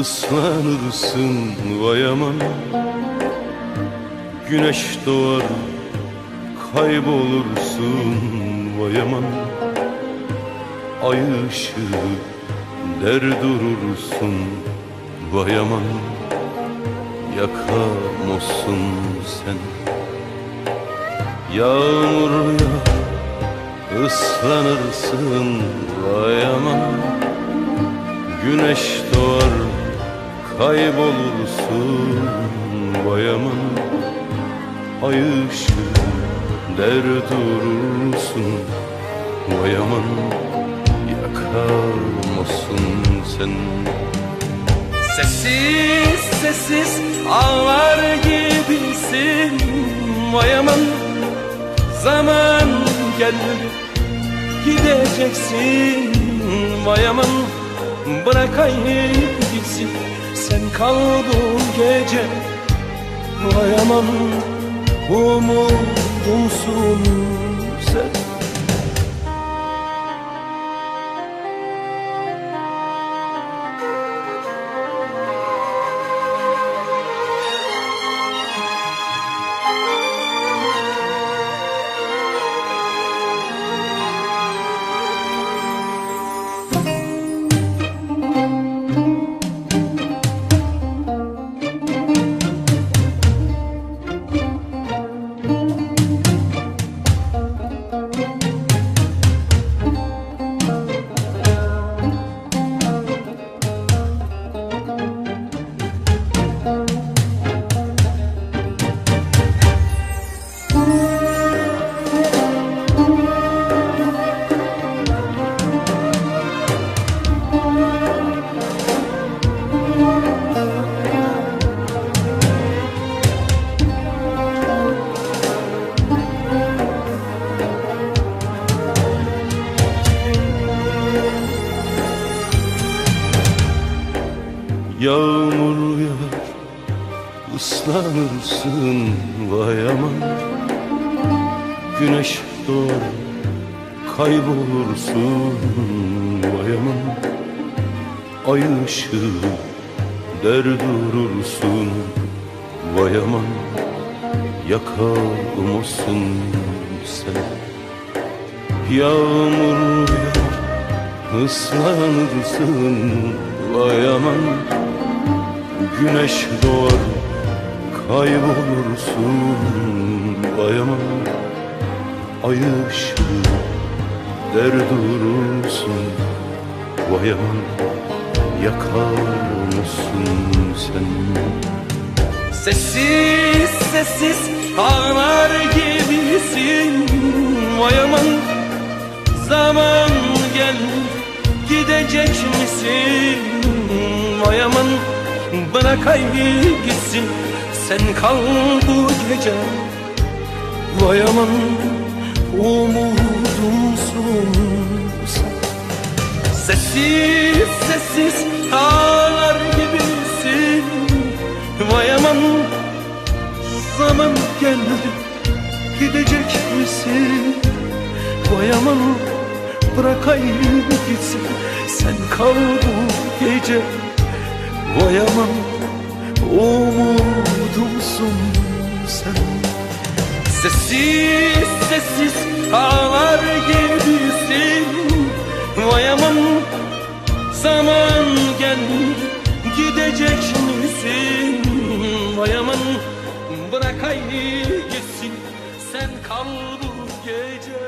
ıslanırsın vay aman. Güneş doğar kaybolursun vay aman. Ay ışığı der durursun vay aman. Yakamozsun sen. Yağmur yağar ıslanırsın vay aman. Güneş doğar kaybolursun vay aman Ay ışığı der durursun vay aman Yakamazsın sen. Sessiz sessiz ağlar gibisin Vay aman zaman geldi Gideceksin vay aman Bırakayım gitsin Sen kal bu gece. Vay aman umudumsun sen Yağmur yağar ıslanırsın vay aman. Güneş doğar kaybolursun vay aman. Ay ışığı der durursun vay aman. Yakamazsın sen. Yağmur yağar ıslanırsın vay aman Güneş doğar kaybolursun vay aman Ay ışığı der durursun vay Yakar mısın sen. Sessiz sessiz ağlar gibisin Vay aman zaman gel gidecek misin Vay aman bırak ay gitsin Sen kal bu gece. Vay aman umudumsun Sessiz sessiz ağlar gibisin. Vay aman zaman geldi Gidecek misin? Vay aman bırakayım gitsin. Sen kal bu gece Vay aman umudumsun sen. Sessiz sessiz ağlar gibisin. Vay aman zaman geldi Gidecek misin? Vay aman bırak gitsin. Sen kal bu gece